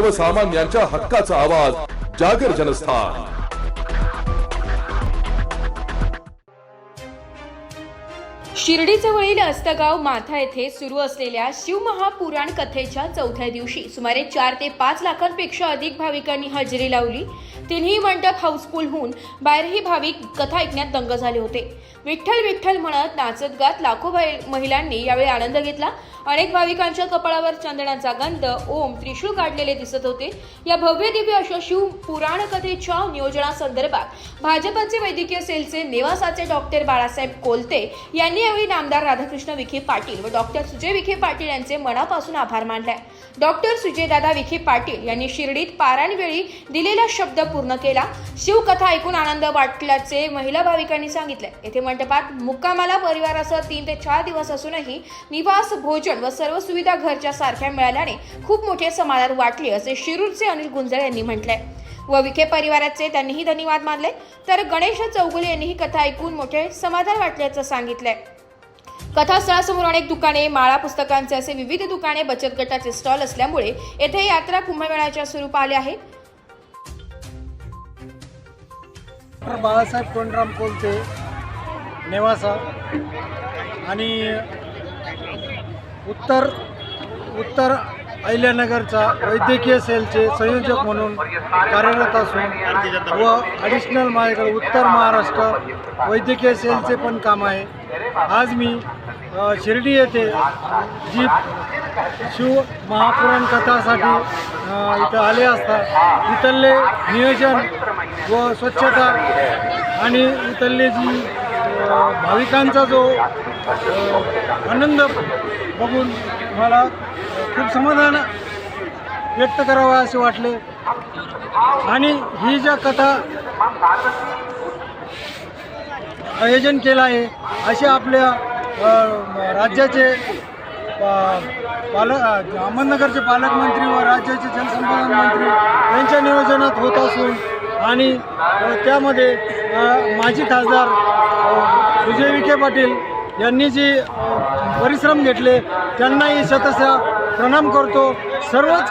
सर्वसामान्यांच्या हक्काचा आवाज जागर जनस्थान. शिर्डीजवळील अस्तगाव माथा येथे सुरू असलेल्या शिवमहापुराण कथेच्या चौथ्या दिवशी सुमारे चार ते पाच लाखांपेक्षा अधिक भाविकांनी हजेरी लावली. तिन्ही मंडप हाऊसफुल होऊन बाहेरही भाविक कथा ऐकण्यात दंग झाले होते. विठ्ठल विठ्ठल म्हणत नाचत गात लाखो महिलांनी यावेळी आनंद घेतला. अनेक भाविकांच्या कपाळावर चंदनाचा गंध ओम त्रिशूळ काढलेले दिसत होते. या भव्य दिव्य अशा शिव पुराण कथेच्या नियोजनासंदर्भात भाजपचे वैद्यकीय सेलचे नेवासाचे डॉक्टर बाळासाहेब कोलते यांनी यावेळी नामदार राधाकृष्ण विखे पाटील व डॉक्टर सुजय विखे पाटील यांचे मनापासून आभार मानले डॉक्टर सुजयदादा विखे पाटील यांनी शिर्डीत पारायणवेळी दिलेला शब्द पूर्ण केला. शिवकथा ऐकून आनंद वाटल्याचे महिला भाविकांनी सांगितले येथे मंडपात मुक्कामाला परिवारासह तीन ते चार दिवस असूनही निवास भोजन व सर्व सुविधा घरच्या सारख्या मिळाल्याने खूप मोठे समाधान वाटले असे शिरूरचे अनिल गुंजळ यांनी म्हटले व विखे परिवाराचे त्यांनीही धन्यवाद मानले तर गणेश चौगुले यांनी ही कथा ऐकून मोठे समाधान वाटल्याचं सांगितलंय. कथास्थळासमोर अनेक दुकाने माळा पुस्तकांचे असे विविध दुकाने बचत गटाचे स्टॉल असल्यामुळे येथे यात्रा कुंभमेळ्याच्या स्वरूप आले आहे. डॉक्टर बाळासाहेब कोंडराम कोलते नेवासा. आणि उत्तर उत्तर अहिल्यानगरचा वैद्यकीय सेलचे संयोजक म्हणून कार्यरत असून व ॲडिशनल माझ्याकडे उत्तर महाराष्ट्र वैद्यकीय सेलचे पण काम आहे. आज मी शिर्डी येथे जी शिव महापुराण कथासाठी इथं आले असता इथले नियोजन व स्वच्छता आणि इथले जी भाविकांचा जो आनंद बघून मला खूप समाधान व्यक्त करावं असे वाटले. आणि ही ज्या कथा आयोजन केलं आहे असे आपल्या राज्याचे पालक अहमदनगरचे पालकमंत्री व राज्याचे जलसंपादन मंत्री यांच्या नियोजनात होत असून आणि त्यामध्ये माजी खासदार विजय विखे पाटील यांनी जे परिश्रम घेतले त्यांनाही शतशा प्रणाम करतो. सर्वच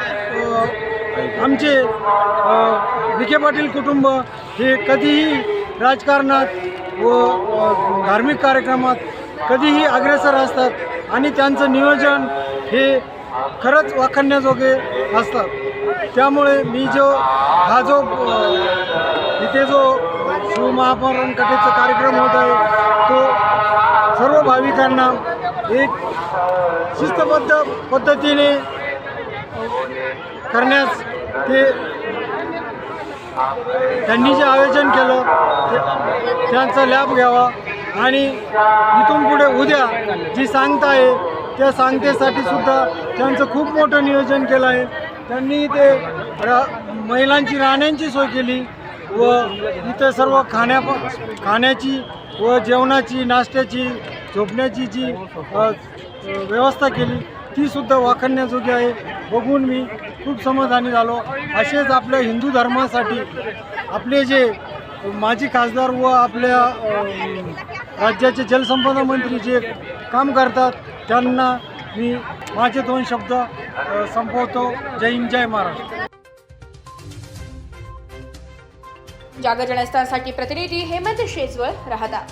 आमचे विखे पाटील कुटुंब हे कधीही राजकारणात व धार्मिक कार्यक्रमात कधीही अग्रेसर असतात आणि त्यांचं नियोजन हे खरंच वाखण्याजोगे असतात. त्यामुळे मी जो हा जो इथे जो शिवमहापुराण कथेचा कार्यक्रम होत आहे. तो सर्व भाविकांना एक शिस्तबद्ध पद्धतीने करण्यास ते त्यांनी जे आयोजन केलं त्यांचा लाभ घ्यावा. आणि इथून पुढे उद्या जी सांगता आहे त्या सांगतेसाठी सुद्धा त्यांचं खूप मोठं नियोजन केलं आहे. त्यांनी ते रा महिलांची राहण्यांची सोय केली. व इथं सर्व खाण्या खाण्याची व जेवणाची नाश्त्याची झोपण्याची जी व्यवस्था केली ती सुद्धा आहे. बघून मी खूप समाधानी झालो. असेच आपल्या हिंदू धर्मासाठी आपले जे माजी खासदार व आपल्या राज्याचे जलसंपदा मंत्री जे काम करतात त्यांना मी माझे दोन शब्द संपवतो. जय हिंद जय महाराष्ट्र. जागरजनस्थानसाठी प्रतिनिधी हेमंत शेजवळ राहता